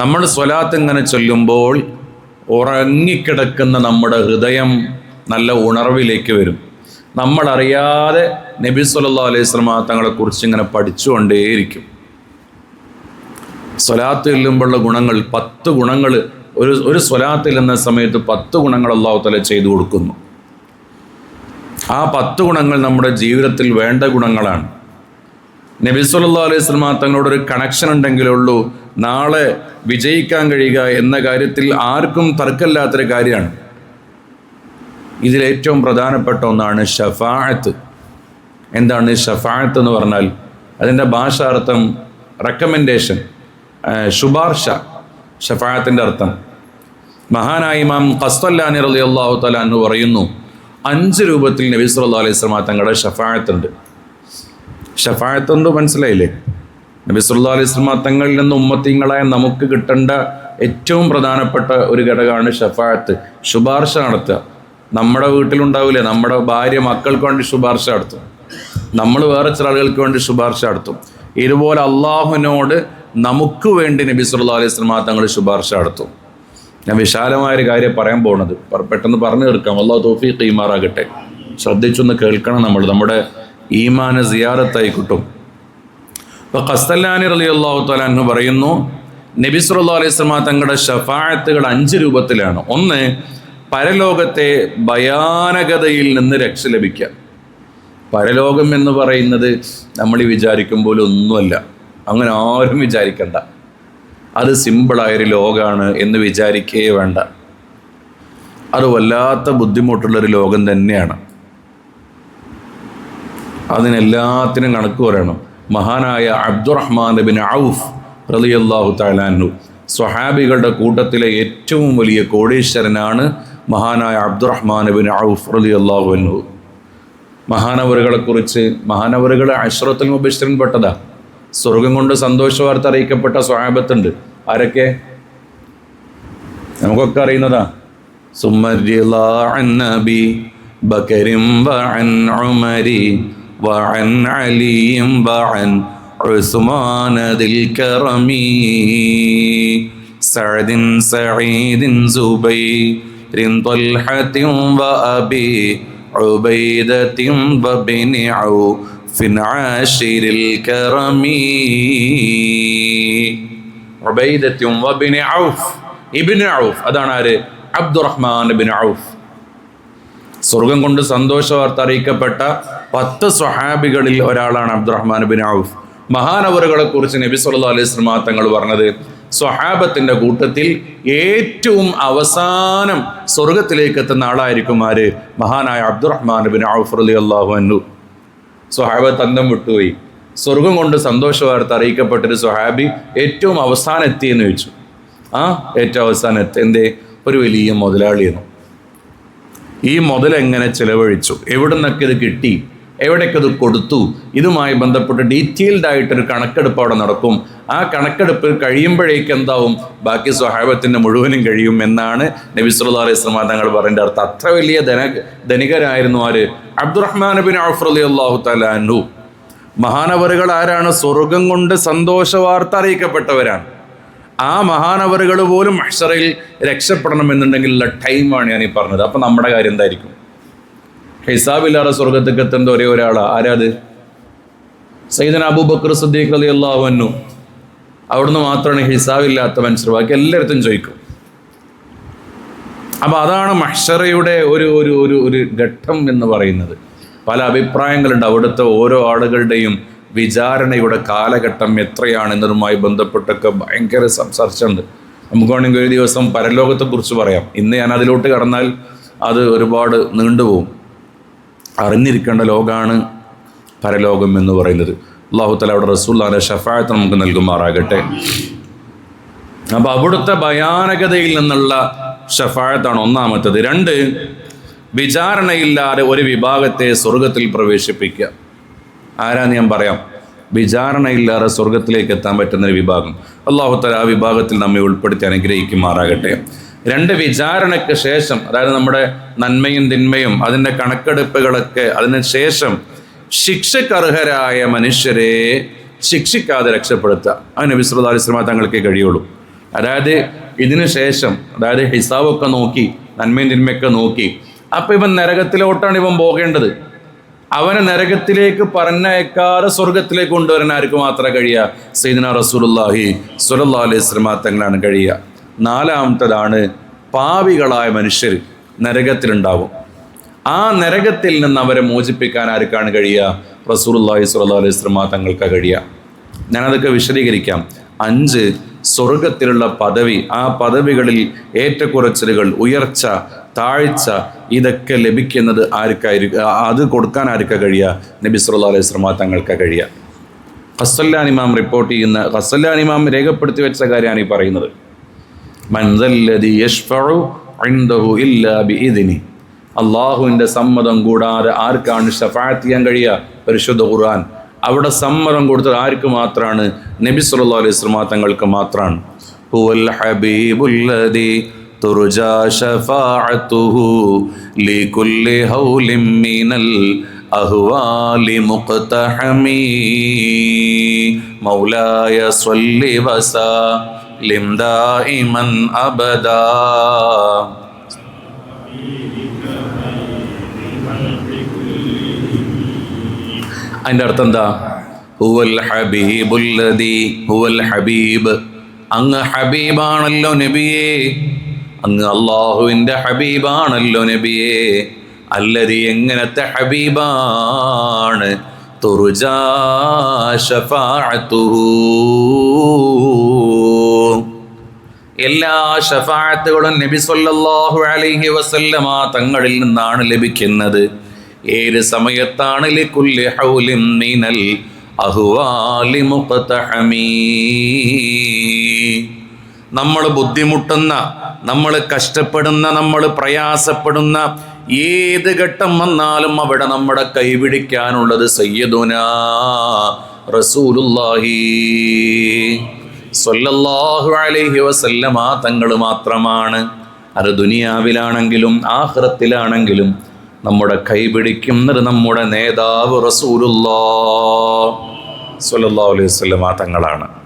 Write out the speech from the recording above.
നമ്മൾ സ്വലാത്ത് ഇങ്ങനെ ചൊല്ലുമ്പോൾ ഉറങ്ങിക്കിടക്കുന്ന നമ്മുടെ ഹൃദയം നല്ല ഉണർവിലേക്ക് വരും. നമ്മളറിയാതെ നബി സല്ലാ അലൈഹി സ്വലമ തങ്ങളെക്കുറിച്ച് ഇങ്ങനെ പഠിച്ചുകൊണ്ടേയിരിക്കും. സ്വലാത്ത് ചെല്ലുമ്പോഴുള്ള ഗുണങ്ങൾ പത്ത് ഗുണങ്ങൾ ഒരു ഒരു സ്വലാത്ത് ചെല്ലുന്ന സമയത്ത് പത്ത് ഗുണങ്ങൾ അള്ളാഹു തല ചെയ്തു കൊടുക്കുന്നു. ആ പത്ത് ഗുണങ്ങൾ നമ്മുടെ ജീവിതത്തിൽ വേണ്ട ഗുണങ്ങളാണ്. നബി സല്ലാ അലൈഹി സ്വലമ തങ്ങളോടൊരു കണക്ഷൻ ഉണ്ടെങ്കിലേ ഉള്ളൂ. നാളെ വിജയിക്കാൻ കഴിയുക എന്ന കാര്യത്തിൽ ആർക്കും തർക്കമില്ലാത്തൊരു കാര്യമാണ്. ഇതിലേറ്റവും പ്രധാനപ്പെട്ട ഒന്നാണ് ഷഫാഴത്ത് എന്താണ് ഷഫാഴത്ത് എന്ന് പറഞ്ഞാൽ? അതിന്റെ ഭാഷാർത്ഥം റെക്കമെൻഡേഷൻ ശുപാർശ ഷഫാഴത്തിന്റെ അർത്ഥം. മഹാനായ ഇമാം ഖസ്തല്ലാനി റലി അള്ളാഹു തല എന്ന് പറയുന്നു അഞ്ച് രൂപത്തിൽ നബി സല്ലാ അലൈഹി സ്വലാ തങ്ങളുടെ ഷഫാഅത്തുണ്ട് ഷഫായത്ത് എന്ന് മനസ്സിലായില്ലേ? നബി സുല്ലാ അലൈഹി സ്വലാ തങ്ങളിൽ നിന്ന് ഉമ്മത്തിങ്ങളായ നമുക്ക് കിട്ടേണ്ട ഏറ്റവും പ്രധാനപ്പെട്ട ഒരു ഘടകമാണ് ഷഫായത്ത്. ശുപാർശ നടത്തുക. നമ്മുടെ വീട്ടിലുണ്ടാവില്ലേ? നമ്മുടെ ഭാര്യ മക്കൾക്ക് വേണ്ടി ശുപാർശ നടത്തും. നമ്മൾ വേറെ ചില ആളുകൾക്ക് വേണ്ടി ശുപാർശ നടത്തും. ഇതുപോലെ അള്ളാഹുവിനോട് നമുക്ക് വേണ്ടി നബി സുല്ലാ അലൈഹി സ്വലാ തങ്ങൾ ശുപാർശ നടത്തും. ഞാൻ വിശാലമായൊരു കാര്യം പറയാൻ പോകുന്നത് പെട്ടെന്ന് പറഞ്ഞു തീർക്കാം. അള്ളാഹു തോഫി കൈമാറാകട്ടെ ശ്രദ്ധിച്ചൊന്ന് കേൾക്കണം നമ്മൾ. നമ്മുടെ ഈമാന സിയാറത്തായി കിട്ടും. അപ്പോൾ ഖസ്തല്ലാനി അലി അള്ളാഹു തലാഹു പറയുന്നു നബി സുല്ലാ അലൈഹി സ്വലാ തങ്ങളുടെ ഷഫായത്തുകൾ അഞ്ച് രൂപത്തിലാണ്. ഒന്ന് പരലോകത്തെ ഭയാനകതയിൽ നിന്ന് രക്ഷ ലഭിക്കുക. പരലോകം എന്ന് പറയുന്നത് നമ്മൾ വിചാരിക്കുമ്പോൾ ഒന്നുമല്ല. അങ്ങനെ ആരും വിചാരിക്കണ്ട. അത് സിമ്പിളായൊരു ലോകമാണ് എന്ന് വിചാരിക്കേ വേണ്ട. അത് വല്ലാത്ത ബുദ്ധിമുട്ടുള്ളൊരു ലോകം തന്നെയാണ്. അതിനെല്ലാത്തിനും കണക്ക് പറയണം. മഹാനായ അബ്ദുറഹ്മാൻ ബിൻ ഔഫ് റലിയല്ലാഹു താലാനു സ്വഹാബികളുടെ കൂട്ടത്തിലെ ഏറ്റവും വലിയ കോടീശ്വരനാണ് മഹാനായ അബ്ദുറഹ്മാൻ ബിൻ ഔഫ് റലി അള്ളാഹു അൻഹു മഹാനവറുകളെക്കുറിച്ച് മഹാനവറുകൾ അഷ്റത്തുൽ മുബിസ്റ്ററിൻ പെട്ടതാ. സ്വർഗം കൊണ്ട് സന്തോഷ വാർത്ത അറിയിക്കപ്പെട്ട സ്വഹാബത്തുണ്ട്. ആരൊക്കെ? നമുക്കൊക്കെ അറിയുന്നതാ. സുമരി ബക്കരിം وعن علي وعن عثمان ذي الكرم سعد سعيد زبير طلحة وأبي عبيدة وابن عوف عاشر الكرم عبيدة وابن عوف ابن عوف അതാണ് ആര് അബ്ദുറഹ്മാൻ ബിൻ ഔഫ് സ്വർഗം കൊണ്ട് സന്തോഷ വാർത്ത അറിയിക്കപ്പെട്ട പത്ത് സ്വഹാബികളിൽ ഒരാളാണ് അബ്ദുറഹ്മാൻ ബിൻ ഔഫ്. മഹാനവറുകളെ കുറിച്ച് നബി സല്ലാ അലൈഹി സ്വലാ തങ്ങൾ പറഞ്ഞത് സ്വഹാബത്തിന്റെ കൂട്ടത്തിൽ ഏറ്റവും അവസാനം സ്വർഗത്തിലേക്ക് എത്തുന്ന ആളായിരിക്കും ആര്? മഹാനായ അബ്ദുറഹ്മാൻ ബിൻ ഔഫ് അലി അള്ളാഹു അന്നു സ്വഹാബത്ത് വിട്ടുപോയി. സ്വർഗം കൊണ്ട് സന്തോഷ വാർത്ത അറിയിക്കപ്പെട്ടൊരു സ്വഹാബി ഏറ്റവും അവസാനം എത്തിയെന്ന് ചോദിച്ചു. ആ ഏറ്റവും അവസാനം എത്തി എന്തേ? ഒരു വലിയ മുതലാളിയെന്നു. ഈ മുതൽ എങ്ങനെ ചിലവഴിച്ചു? എവിടെ നിന്നൊക്കെ ഇത് കിട്ടി? എവിടേക്ക് ഇത് കൊടുത്തു? ഇതുമായി ബന്ധപ്പെട്ട് ഡീറ്റെയിൽഡ് ആയിട്ടൊരു കണക്കെടുപ്പ് അവിടെ നടക്കും. ആ കണക്കെടുപ്പ് കഴിയുമ്പോഴേക്ക് എന്താവും? ബാക്കി സ്വഹാബത്തിന്റെ മുഴുവനും കഴിയും എന്നാണ് നബി സുല്ലാ അലൈഹി സ്വലാ തങ്ങൾ പറയേണ്ട അർത്ഥം. അത്ര വലിയ ധന ധനികരായിരുന്നു ആര്? അബ്ദുറഹ്മാൻ ബിൻ ഔഫ് അലി അള്ളാഹു തലാൻഹു മഹാനവറുകൾ ആരാണ്? സ്വർഗം കൊണ്ട് സന്തോഷ വാർത്ത അറിയിക്കപ്പെട്ടവരാണ്. ആ മഹാനവറുകൾ പോലും അക്ഷറയിൽ രക്ഷപ്പെടണം എന്നുണ്ടെങ്കിലുള്ള ടൈമാണ് ഞാൻ ഈ പറഞ്ഞത്. അപ്പം നമ്മുടെ കാര്യം എന്തായിരിക്കും? ഹിസാബില്ലാതെ സ്വർഗത്തേക്ക് എത്തേണ്ട ഒരേ ഒരാളാണ് ആരാത് സൈദൻ അബൂബക്കർ സദ്ദീഖ് അലി അള്ളാഹുവന്നു അവിടുന്ന് മാത്രമാണ് ഹിസാബില്ലാത്ത മനുഷ്യർ ബാക്കി എല്ലായിടത്തും ചോദിക്കും. അപ്പം അതാണ് മഷറയുടെ ഒരു ഒരു ഒരു ഒരു ഘട്ടം എന്ന് പറയുന്നത്. പല അഭിപ്രായങ്ങളുണ്ട്. അവിടുത്തെ ഓരോ ആളുകളുടെയും വിചാരണയുടെ കാലഘട്ടം എത്രയാണ് എന്നതുമായി ബന്ധപ്പെട്ടൊക്കെ ഭയങ്കര സംസാരിച്ചുണ്ട് നമുക്ക് വേണമെങ്കിൽ ഒരു ദിവസം പരലോകത്തെക്കുറിച്ച് പറയാം. ഇന്ന് ഞാൻ അതിലോട്ട് കടന്നാൽ അത് ഒരുപാട് നീണ്ടുപോകും. അറിഞ്ഞിരിക്കേണ്ട ലോകമാണ് പരലോകം എന്ന് പറയുന്നത്. അള്ളാഹു തല അവിടെ റസൂല്ലാന്റെ ഷഫായത്ത് നമുക്ക് നൽകുമാറാകട്ടെ. അപ്പോൾ അവിടുത്തെ ഭയാനകതയിൽ നിന്നുള്ള ഷഫായത്താണ് ഒന്നാമത്തത്. രണ്ട് വിചാരണയില്ലാതെ ഒരു വിഭാഗത്തെ സ്വർഗത്തിൽ പ്രവേശിപ്പിക്കുക. ആരാന്ന് ഞാൻ പറയാം? വിചാരണയില്ലാതെ സ്വർഗത്തിലേക്ക് എത്താൻ പറ്റുന്ന ഒരു വിഭാഗം അള്ളാഹുത്തല ആ വിഭാഗത്തിൽ നമ്മെ ഉൾപ്പെടുത്തി അനുഗ്രഹിക്കുമാറാകട്ടെ. രണ്ട് വിചാരണയ്ക്ക് ശേഷം അതായത് നമ്മുടെ നന്മയും തിന്മയും അതിന്റെ കണക്കെടുപ്പുകളൊക്കെ അതിന് ശേഷം ശിക്ഷക്കർഹരായ മനുഷ്യരെ ശിക്ഷിക്കാതെ രക്ഷപ്പെടുത്തുക. അതിന് വിശ്രുത തങ്ങൾക്കേ തങ്ങൾക്ക് കഴിയുള്ളൂ. അതായത് ഇതിനു ശേഷം അതായത് ഹിസാബൊക്കെ നോക്കി നന്മയും തിന്മയൊക്കെ നോക്കി അപ്പൊ ഇവൻ നരകത്തിലോട്ടാണ് ഇവൻ പോകേണ്ടത്. അവനെ നരകത്തിലേക്ക് പറഞ്ഞയക്കാതെ സ്വർഗത്തിലേക്ക് കൊണ്ടുവരാൻ ആർക്ക് മാത്രമേ കഴിയുക? സൈദിന റസൂലുല്ലാഹി സുലല്ലാ അലൈഹി സ്വലമാ തങ്ങളാണ് കഴിയുക. നാലാമത്തതാണ് പാവികളായ മനുഷ്യർ നരകത്തിലുണ്ടാവും. ആ നരകത്തിൽ നിന്ന് അവരെ മോചിപ്പിക്കാൻ ആർക്കാണ് കഴിയുക? റസൂലുല്ലാഹി സ്വല്ലല്ലാഹു അലൈഹി വസല്ലമ തങ്ങൾക്ക് കഴിയുക. ഞാനതൊക്കെ വിശദീകരിക്കാം. അഞ്ച് സ്വർഗത്തിലുള്ള പദവി ആ പദവികളിൽ ഏറ്റക്കുറച്ചിലുകൾ ഉയർച്ച താഴ്ച ഇതൊക്കെ ലഭിക്കുന്നത് ആർക്കായിരിക്കും അത് കൊടുക്കാൻ ആർക്കാ കഴിയുക നബി സല്ലല്ലാഹു അലൈഹി സ്വലമ തങ്ങൾക്ക് കഴിയുക ഹസല്ലാൻ ഇമാം റിപ്പോർട്ട് ചെയ്യുന്ന ഹസല്ലാൻ ഇമാം രേഖപ്പെടുത്തി വെച്ച കാര്യമാണ് ഈ പറയുന്നത്. അള്ളാഹുവിന്റെ സമ്മതം കൂടാതെ ആർക്കാണ് ഷഫാത്ത് ചെയ്യാൻ കഴിയുക പരിശുദ്ധ ഖുർആൻ. അവിടെ സമ്മതം കൊടുത്തത് ആർക്ക് മാത്രമാണ് നബി സല്ലല്ലാഹു അലൈഹി സ്വലമ തങ്ങൾക്ക് മാത്രമാണ് ഹുവൽ ഹബീബുല്ലദി മൗലായ സ്വല്ലി വസലിം ദായിമൻ അബദാ. അതിന്റെ അർത്ഥം എന്താ? ഹുവൽ ഹബീബുല്ലദി ഹുവൽ ഹബീബ്. അങ്ങ് ഹബീബാണല്ലോ നബിയേ. അങ്ങ് അള്ളാഹുവിന്റെ ഹബീബാണല്ലോ നബിയെ. അല്ലതി എങ്ങനത്തെ ഹബീബാണ്? എല്ലാ ഷഫാത്തുകളും നബി സല്ലാഹു അലൈഹി വസല്ലമ തങ്ങളിൽ നിന്നാണ് ലഭിക്കുന്നത്. ഏത് സമയത്താണ്? മിനൽ അഹ്വാലി മുഖ്തഹമീ. നമ്മൾ ബുദ്ധിമുട്ടുന്ന നമ്മൾ കഷ്ടപ്പെടുന്ന നമ്മൾ പ്രയാസപ്പെടുന്ന ഏത് ഘട്ടം വന്നാലും അവിടെ നമ്മുടെ കൈപിടിക്കാനുള്ളത് സയ്യദുന റസൂലുല്ലാഹി സ്വല്ലല്ലാഹു അലൈഹി വസല്ലമ തങ്ങൾ മാത്രമാണ്. അത് ദുനിയാവിലാണെങ്കിലും ആഹ്റത്തിലാണെങ്കിലും നമ്മുടെ കൈപിടിക്കുന്നത് നമ്മുടെ നേതാവ് റസൂലുല്ലാ സ്വല്ലല്ലാഹു അലൈഹി വസല്ലമ തങ്ങളാണ്.